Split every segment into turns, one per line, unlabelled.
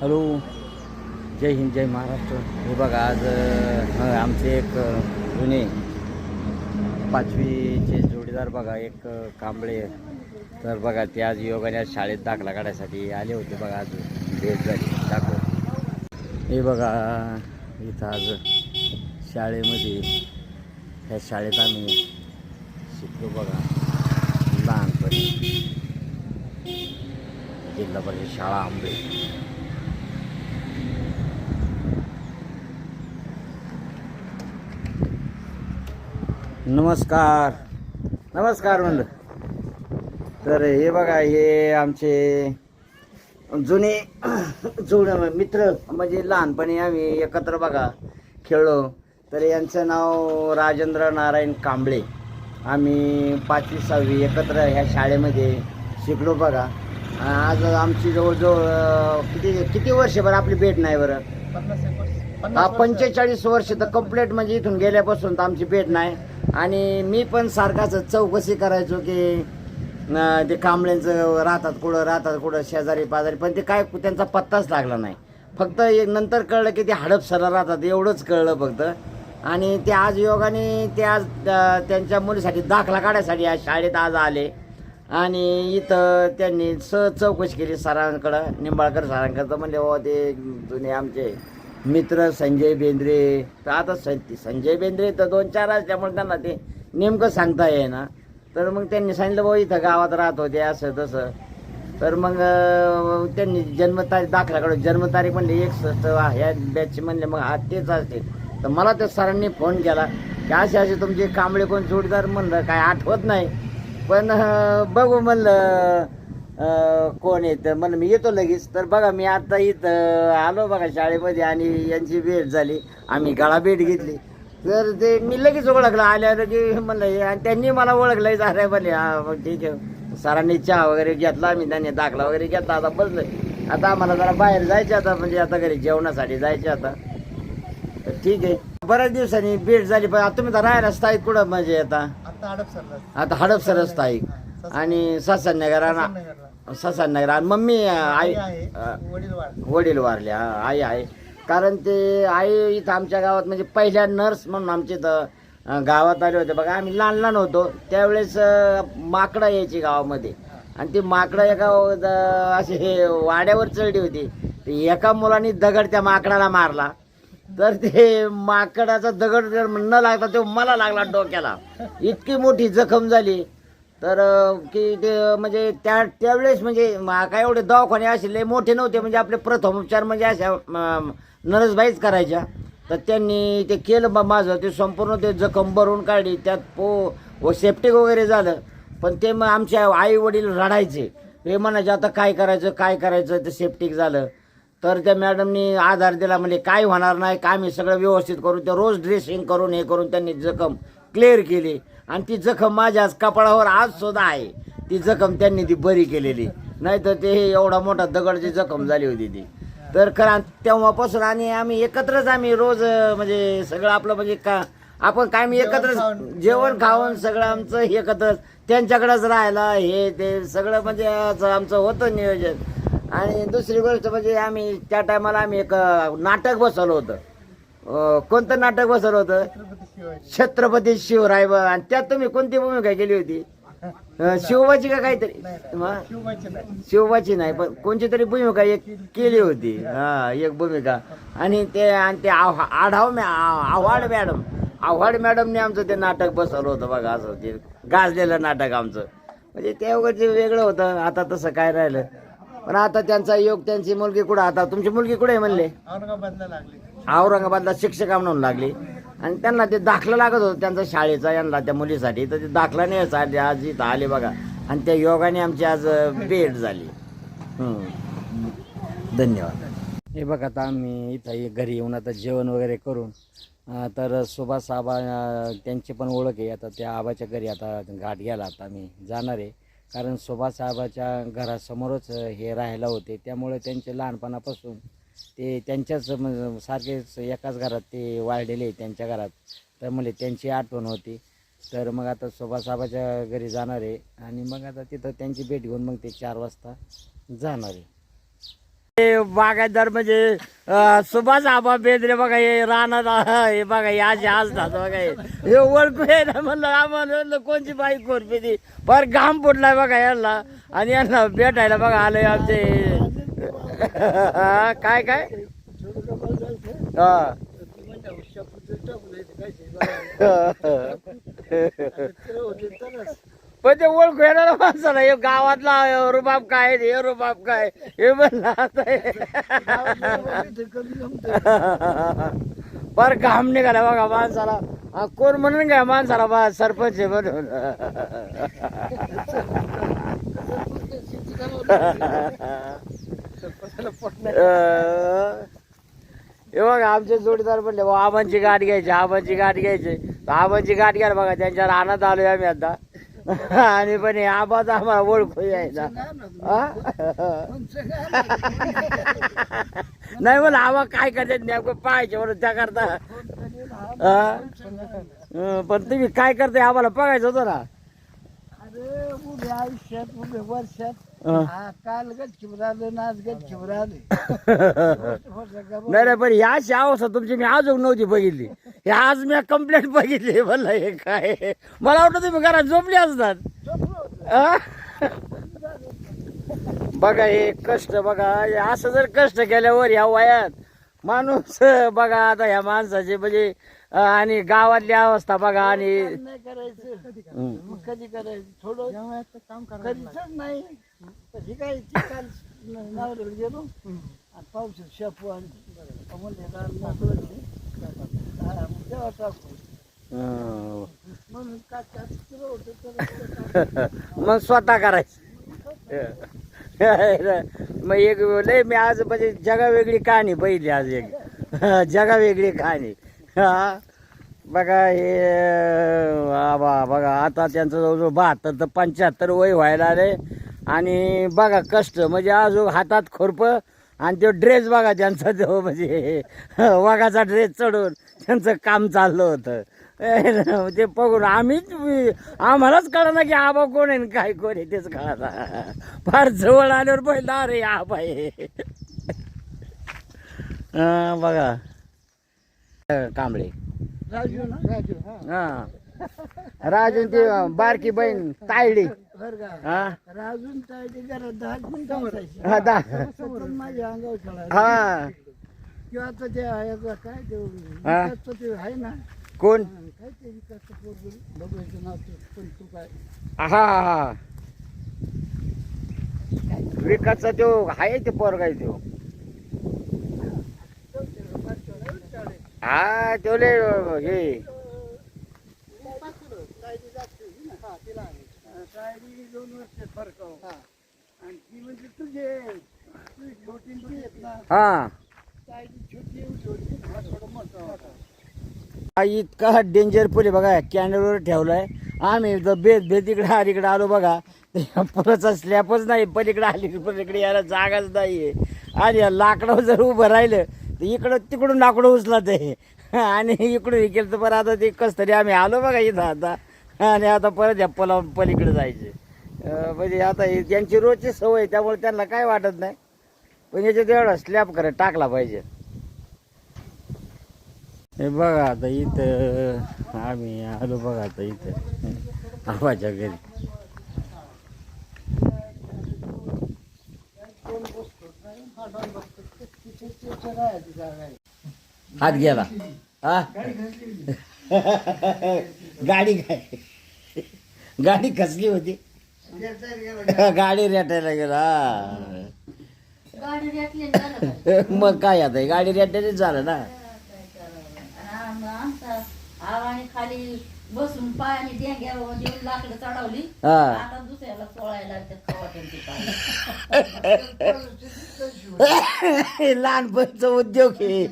Hello. जय हिंद जय महाराष्ट्र. हे बघा आज आमचे एक जुने पाचवीचे जोडीदार बघा एक कांबळे. तर बघा ते आज योगाने आज शाळेत दाखला काढायसाठी आले होते बघा आज भेट झाली. दाखव. हे बघा इथं आज शाळेमध्ये ह्या शाळेत आम्ही शिकलो बघा लहानपणी. जिल्हा परिषद शाळा आंबे. नमस्कार. नमस्कार म्हणलं तर हे बघा हे आमचे जुने जुने मित्र म्हणजे लहानपणी आम्ही एकत्र बघा खेळलो. तर यांचं नाव राजेंद्र नारायण कांबळे. आम्ही पाचवी सहावी एकत्र ह्या शाळेमध्ये शिकलो बघा. आज आमची जवळजवळ किती किती वर्ष बरं आपली भेट नाही बरं? हा. पंचेचाळीस वर्ष तर कंप्लीट म्हणजे इथून गेल्यापासून तर आमची भेट नाही. आणि मी पण सारखाच चौकशी करायचो की ते कांबळ्यांचं राहतात कुठं राहतात कुठं शेजारी पाजारी पण ते काय त्यांचा पत्ताच लागला नाही. फक्त एक नंतर कळलं की ते हडपसरला राहतात एवढंच कळलं फक्त. आणि ते आज योगाने ते आज त्यांच्या मुलीसाठी दाखला काढायसाठी आज शाळेत आज आले. आणि इथं त्यांनी स चौकशी केली सरांकडं निंबाळकर सरांकडं. म्हणले बाबा ते जुने आमचे मित्र संजय बेंद्रे तर आता सं- संजय बेंद्रे तर दोन चार असल्यामुळे त्यांना ते नेमकं सांगता येईना. तर मग त्यांनी सांगितलं बाबा इथं गावात राहत होते असं तसं. तर मग त्यांनी जन्मतारीख दाखला जन्मतारीख म्हणले एक सष्ट ह्या बॅचचे म्हणले मग हा तेच असतील तर मला त्या सरांनी फोन केला की असे असे तुमचे कांबळे कोण जोडीदार म्हणलं काय आठवत नाही. पण बघू म्हणलं कोण येतं? म्हणलं मी येतो लगेच. तर बघा मी आता इथं आलो बघा शाळेमध्ये आणि यांची भेट झाली. आम्ही गाळा भेट घेतली. तर ते मी लगेच ओळखलं. आल्यावर की म्हणलं आणि त्यांनी मला ओळखलं झालं म्हणले हा ठीक आहे. सरांनी चहा वगैरे घेतला आम्ही त्यांनी दाखला वगैरे घेतला. आता बसलोय आता आम्हाला जरा बाहेर जायचे आता म्हणजे आता घरी जेवणासाठी जायचे आता. तर ठीक आहे. बऱ्याच दिवसांनी भेट झाली पण आता तुम्ही तर राहायला स्थायिक कुठं म्हणजे आता?
आता
हडपसर स्थायिक. आणि सासननगर आणि सासननगर आणि मम्मी आई
वडील वाढ
वडील वारले हा, आई आहे. कारण ते आई इथं आमच्या गावात म्हणजे पहिल्या नर्स म्हणून आमच्या इथं गावात आले होते. बघा आम्ही लहान लहान होतो. त्यावेळेस माकडं यायची गावामध्ये. आणि ती माकडं एका असे हे वाड्यावर चढली होती. एका मुलाने दगड त्या माकडाला मारला. तर ते माकडाचा दगड जर न लागता तो मला लागला डोक्याला. इतकी मोठी जखम झाली. तर की ते म्हणजे त्या त्यावेळेस म्हणजे काय एवढे दवाखाने असे लय मोठे नव्हते म्हणजे आपले प्रथमोपचार म्हणजे अशा नरसबाईच करायच्या. तर त्यांनी ते केलं बा माझं ते संपूर्ण ते जखम भरून काढली त्यात पो व सेप्टिक वगैरे झालं. पण ते मग आमच्या आई वडील रडायचे. हे म्हणायचे आता काय करायचं काय करायचं? ते सेप्टिक झालं. तर त्या मॅडमनी आधार दिला म्हणजे काय होणार नाही काय मी सगळं व्यवस्थित करून ते रोज ड्रेसिंग करून हे करून त्यांनी जखम क्लिअर केली. आणि ती जखम माझ्या आज कपाळावर आज सुद्धा आहे. ती जखम त्यांनी ती बरी केलेली. नाही तर ते एवढा मोठा दगडची जखम झाली होती ती. तर खरं तेव्हापासून आणि आम्ही एकत्रच आम्ही रोज म्हणजे सगळं आपलं म्हणजे का आपण काय मी एकत्र
खाऊन-
जेवण खाऊन सगळं आमचं एकत्रच त्यांच्याकडेच राहायला हे ते सगळं म्हणजे असं आमचं होतं नियोजन. आणि दुसरी गोष्ट म्हणजे आम्ही त्या टायमाला आम्ही एक नाटक बसवलं होतं. कोणतं नाटक बसवलं होतं?
छत्रपती
शिवराय ब- आणि त्यात तुम्ही कोणती भूमिका केली होती? शिवबाची का काहीतरी?
शिवबाची नाही
पण कोणची तरी भूमिका एक केली होती. हा एक भूमिका. आणि ते आणि ते आढाव आव्हाड मॅडम. आव्हाड मॅडमने आमचं ते नाटक बसवलं होतं बघा असं ते गाजलेलं नाटक आमचं. म्हणजे ते वगैरे ते वेगळं होतं आता तसं काय राहिलं. पण आता त्यांचा योग त्यांची मुलगी कुठं? आता तुमची मुलगी कुठे म्हणले?
औरंगाबादला लागली.
औरंगाबादला शिक्षका म्हणून लागली. आणि त्यांना ते दाखला लागत होतं त्यांचा शाळेचा यांना त्या मुलीसाठी. तर ते दाखला न्यायचा आज इथं आले बघा. आणि त्या योगाने आमची आज भेट झाली. हम्म. धन्यवाद. हे बघा आता आम्ही इथं ये- घरी येऊन आता जेवण वगैरे करून अं, तर सुभाष आबा अं, त्यांची पण ओळख आहे. आता त्या आबाच्या घरी आता घाट घ्यायला आता आम्ही जाणार आहे. कारण सुभाष आबाच्या घरासमोरच अं, हे राहायला होते. त्यामुळे त्यांचे लहानपणापासून ते त्यांच्याच म्हणजे सारखेच एकाच घरात ते वाढलेले त्यांच्या घरात. तर मला त्यांची आठवण होती. तर मग आता सोबासाहेबाच्या घरी जाणार आहे. आणि मग आता तिथं त्यांची भेट घेऊन मग ते चार वाजता जाणार आहे. हे बागायतदार म्हणजे अं, सुभाष आबा बेदरे बघा हे रानात हे बघा हे असे असतात बघा हे हे ओळखू आहे ना म्हणलं आम्हाला म्हणलं कोणची बाई कोरपी ती? फार घाम फुटलाय बघा यांना. आणि यांना भेटायला बघा आलंय आमचे काय काय? हा. पण ते ओळखू येणार माणसाला हे गावातला रुबाब काय हे रुबाब काय हे म्हणलं. पर घाम निघाला बघा माणसाला. कोण म्हणून काय माणसाला बा सरपंच आहे म्हणून. हे बघा आमचे जोडीदार म्हणले आबांची गाठ घ्यायची आबांची गाठ घ्यायची. आबांची गाठ घ्या बघा त्यांच्या रानात आलोय आम्ही आता. आणि पण हे आबाच आम्हाला ओळखू यायचा? नाही मला आबा काय करतात नेमकं पाहायचे म्हणून त्या करता. पण तुम्ही काय करताय आम्हाला बघायचं होतं ना.
अरे उभे आयुष्यात उभे वर्षात.
हं.
हा काल गच्चीवर आलं ना आज गच्चीवर
नाही नाही पण अशी अवस्था तुमची मी अजून नव्हती बघितली. हे आज मी कंप्लेंट बघितली म्हणलं हे काय? मला वाटतं तुम्ही घरात झोपले असतात आ? बघा हे कष्ट बघा हे असं जर कष्ट केल्यावर ह्या वयात माणूस बघा आता ह्या माणसाचे म्हणजे अं, आणि गावातली अवस्था बघा आणि
नाही करायचं. मग कधी करायचं? थोडं काम करीतच नाही. कधी काय ते काल नावरेला गेलो. आणि पावसात शेपू आणि म्हणले. हा, तेव्हा टाकू म्हणून केलं होतं
मग स्वतः करायचं. मग एक लय मी आज म्हणजे जगा वेगळी कहाणी पहिली आज एक. जगा वेगळी कहाणी. हा. बघा हे आबा बघा आता त्यांचं जवळजवळ बहात्तर तर पंच्याहत्तर वय व्हायला आले आणि बघा कष्ट म्हणजे अजून हातात खुरप आणि तो ड्रेस बघा त्यांचा तो म्हणजे वाघाचा ड्रेस चढून त्यांचं काम चाललं होतं. ते बघून आम्हीच आम्हालाच कळना की आबा कोण आहे काय कोण आहे तेच कळना. फार जवळ आल्यावर पहिला अरे आबा आहे. बघा. कांबळे.
राजू ना? राजू हा
हा. राजून ती बारकी बहीण तायडी.
बरं का?
हा?
राजून काय ते दहा मिनिटं बसायची.
हा, दा-
सतत माझ्या अंगावर
हा.
किंवा आता ते काय ते
हा?
विकासचं ते आहे ना?
कोण?
हा, काय ते विकासचं पोरगं? बघायचं नाव ते पण तू काय?
हा हा. विकासचा तो आहे ते पोरगा आहे तो. हा तो लय हे.
दोन वर्ष फरक आहे. आणि ती म्हणजे तुझे तुझी छोटी मुली आहेत ना.
हा.
शाळेची छोटी एवढी होती, हा थोडा मोठा होता.
हा इतका डेंजर पुढे बघा कॅनलवर ठेवलाय. आम्ही इथं बेत बेत इकडे अलीकडे आलो बघा. पुलाचा स्लॅपच नाही पलीकडे अलीकडे पलीकडे यायला जागाच नाहीये. आणि या लाकडावर जर उभं राहिलं तर इकडं तिकडून लाकडं उचलत आहे. आणि इकडून हे केलं तर बरं आता ते कस तरी आम्ही आलो बघा इथं आता. आणि आता परत या पला पलीकडे जायचे. म्हणजे आता हे त्यांची रोजची सवय आहे, त्यामुळे त्यांना काय वाटत नाही. पण याच्यात एवढा स्लॅब करत टाकला पाहिजे. हे बघा आता इथं आम्ही आलो बघा आता इथं. आवाच्या घरी. हात गेला हा? गाडी काय गाडी कसली होती? गाडी रेटायला गेला.
गाडी रेटली झालं
मग काय आता गाडी रेटायला झालं ना?
आमचा आवाने खाली बसून पायाने डेंग्यावर म्हणजे लाकडं चढवली.
हा.
आता दुसऱ्याला चोळायला लागतात कवाट्यांची पाय
हे लहानपणचा उद्योग हे.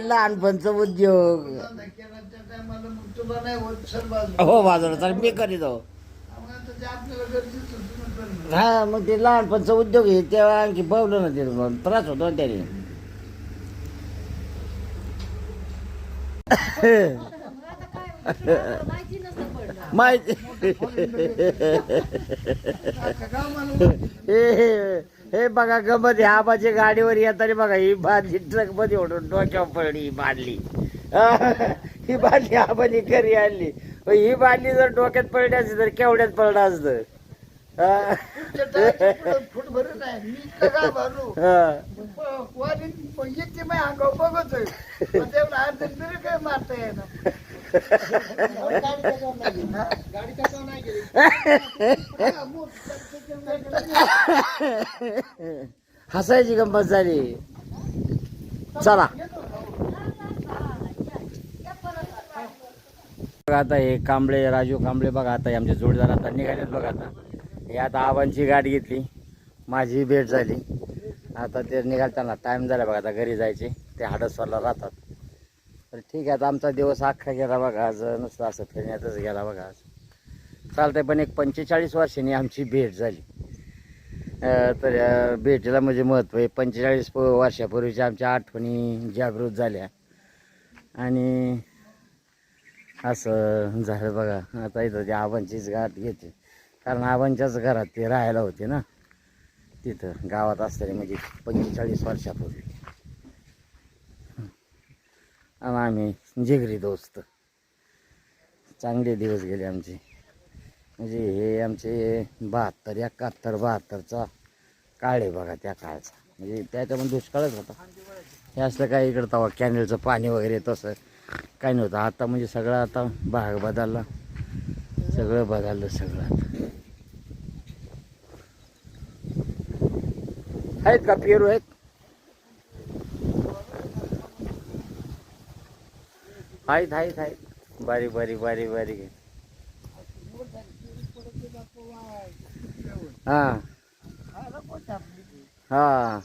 लहानपणचा उद्योग.
टायमाला मग तुला नाही होत सर बाजू
हो बाजूला. तर मी करीत आहो.
मग आता ते आपल्याला गरजेचं होतं ना करणं.
हा मग ते लहानपणचा उद्योग आहे तेव्हा आणखी बवलं ना ते त्रास होतो ना त्याने.
आता काय माहिती. नसतं
माहिती हे हे- हे बघा गमत ह्या आबाची गाडीवर येताना बघा ही बादली ट्रकमध्ये ओढून डोक्यावर पडली ही बादली ही बादली आबानी घरी आणली. ही बादली जर डोक्यात पडली असती तर केवढ्यात पडलं असतं.
फुट भरत आहे. मी इतकं का भरलो. वारी येते मी अंगावर बघतोय पण तेवढं अर्ध तरी काय मारता येणार
हसायची गंमत झाली. चला. बघा आता हे कांबळे राजू कांबळे बघा आता हे आमचे जोडीदार आता निघालेत बघा आता. हे आता आबांची गाडी घेतली. माझी भेट झाली. आता ते निघालताना टाईम झाला बघा आता घरी जायचे. ते हाडसवारला राहतात. तर ठीक आहे आता आमचा दिवस अख्खा गेला बघा आज. नुसतं असं फिरण्यातच गेला बघा आज. चालतंय पण एक पंचेचाळीस वर्षांनी आमची भेट झाली. तर भेटीला म्हणजे महत्त्व आहे. पंचेचाळीस प- वर्षापूर्वीच्या आमच्या आठवणी जागृत झाल्या. आणि असं झालं बघा. आता इथं ते आबांचीच गाठ घेते. कारण आबांच्याच घरात ते राहायला होते ना. तिथं गावात असताना म्हणजे पंचेचाळीस वर्षापूर्वी. आणि आम्ही जिगरी दोस्त. चांगले दिवस गेले आमचे. म्हणजे हे आमचे बहात्तर एकाहत्तर बहात्तरचा काळ आहे बघा त्या काळचा. म्हणजे त्याच्यामध्ये दुष्काळच होता. हे असलं काय इकडं तवा कॅनेलचं पाणी वगैरे तसं काही नव्हतं आता म्हणजे सगळं आता भाग बदलला. सगळं बदललं सगळं आता. आहेत का पेरू आहेत? आहेत आहेत आहेत. बारीक बारीक बारीक बारीक हां हा. हा.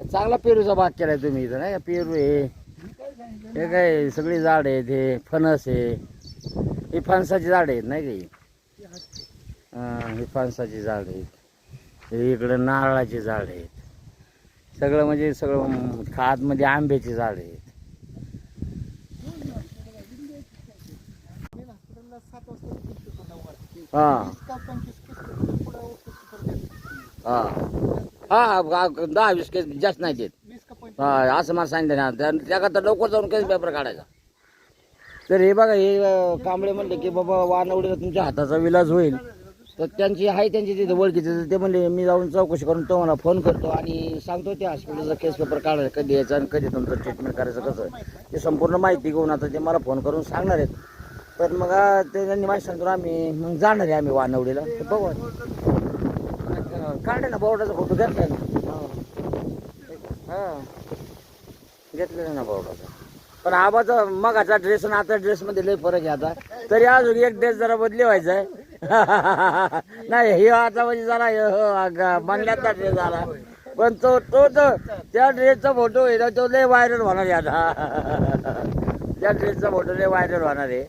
चांगला पेरूचा भाग केलाय तुम्ही इथं नाही का? पेरू आहे. हे काय सगळी झाड आहेत हे फणस आहे. ही फणसाची झाड आहेत नाही काही ही? फणसाची झाड आहेत. हे इकडं नारळाची झाड आहेत. सगळं म्हणजे सगळं खातमध्ये आंब्याची झाड आहेत. हा हा हा दहा वीस केस जास्त नाही देत. हा असं मला सांगितलं ना त्या- त्याकरता लवकर जाऊन केस पेपर काढायचा. तर हे बघा हे अं, कांबळे म्हणले की बाबा वानवडीला तुमच्या हाताचा विलाज होईल. तर त्यांची आहे त्यांची तिथे ओळखीचे तर ते म्हणले मी जाऊन चौकशी करून तुम्हाला फोन करतो आणि सांगतो त्या हॉस्पिटलचा केस पेपर काढायचा कधी यायचा आणि कधी तुमचं ट्रीटमेंट करायचं कसं ते संपूर्ण माहिती घेऊन आता ते मला फोन करून सांगणार आहेत. तर मग आ, ते त्यांनी माहिती सांगतो आम्ही मग जाणार आहे आम्ही वानवडीला. तर बघू काढले ना बोर्डाचा फोटो घेतलाय ना. हा. घेतलेला ना भाऊ पण आबाचा मगाचा ड्रेस आणि आता ड्रेस मध्ये लय फरक आहे आता. तरी अजून एक ड्रेस जरा बदली व्हायचा आहे. नाही हे आता म्हणजे जरा हे, हो, बंगल्यातला ड्रेस झाला. पण तो तो तर त्या ड्रेसचा फोटो आहे ना तो लय व्हायरल होणार आहे आता. त्या ड्रेसचा फोटो लय व्हायरल होणार आहे.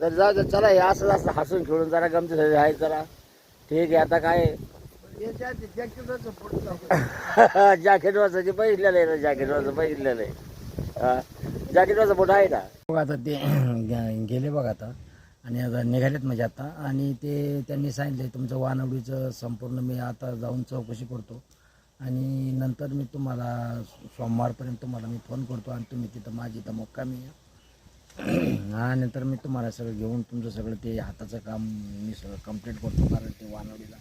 तर जा चला हे असं असं हसून खेळून जरा गमती आहे जरा. ठीक आहे आता काय जॅकेट वाजायचे बघितलेलं आहे ना जॅकेट वाजं बघितलेलं आहे. जॅकेट वाजा फोटो आहे ना बघा आता ते गेले बघा आता. आणि आता निघालेत म्हणजे आता. आणि ते त्यांनी सांगितले तुमचं वानवडीचं संपूर्ण मी आता जाऊन चौकशी करतो. आणि नंतर मी तुम्हाला सोमवारपर्यंत तुम्हाला मी फोन करतो आणि तुम्ही तिथं माझी इथं मुक्कामी या. हा नंतर मी तुम्हाला सगळं घेऊन तुमचं सगळं ते हाताचं काम मी सगळं कंप्लीट करतो. कारण ते वानवडीला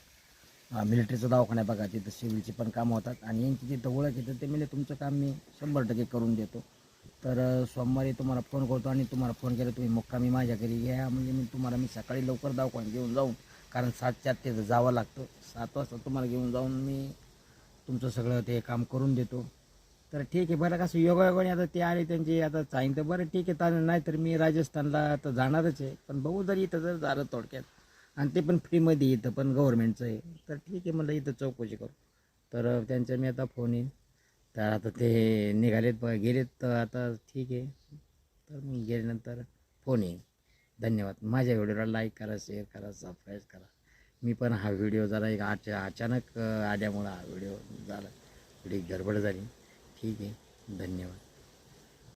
मिलिटरीचा दवाखाना बघा तिथं सिव्हिलची पण कामं होतात. आणि यांची तिथं ओळख येतं ते म्हणजे तुमचं काम मी शंभर टक्के करून देतो. तर सोमवारी तुम्हाला फोन करतो आणि तुम्हाला फोन केला तुम्ही मुक्कामी माझ्या घरी घ्या म्हणजे मी तुम्हाला मी सकाळी लवकर दवाखान्यात घेऊन जाऊन कारण सातच्या आत तिथं जावं लागतं. सात वाजता तुम्हाला घेऊन जाऊन मी तुमचं सगळं ते काम करून देतो. तर ठीक आहे बरं कसं योगायोगाने आता ते आले त्यांचे आता चाईन तर बरं ठीक आहे चालेल. नाही तर मी राजस्थानला तर जाणारच आहे. पण बघू जर इथं जर झालं थोडक्यात आणि ते पण फ्रीमध्ये इथं पण गव्हर्नमेंटचं आहे. तर ठीक आहे मला इथं चौकशी करू. तर त्यांचा मी आता फोन येईन. तर आता ते निघालेत ब- गेलेत तर आता ठीक आहे. तर मग गेल्यानंतर फोन येईन. धन्यवाद. माझ्या व्हिडिओला लाईक करा शेअर करा सबस्क्राईब करा. मी पण हा व्हिडिओ जरा एक आच अचानक आल्यामुळं हा व्हिडिओ झाला. थोडी गडबड झाली. ठीक आहे. धन्यवाद.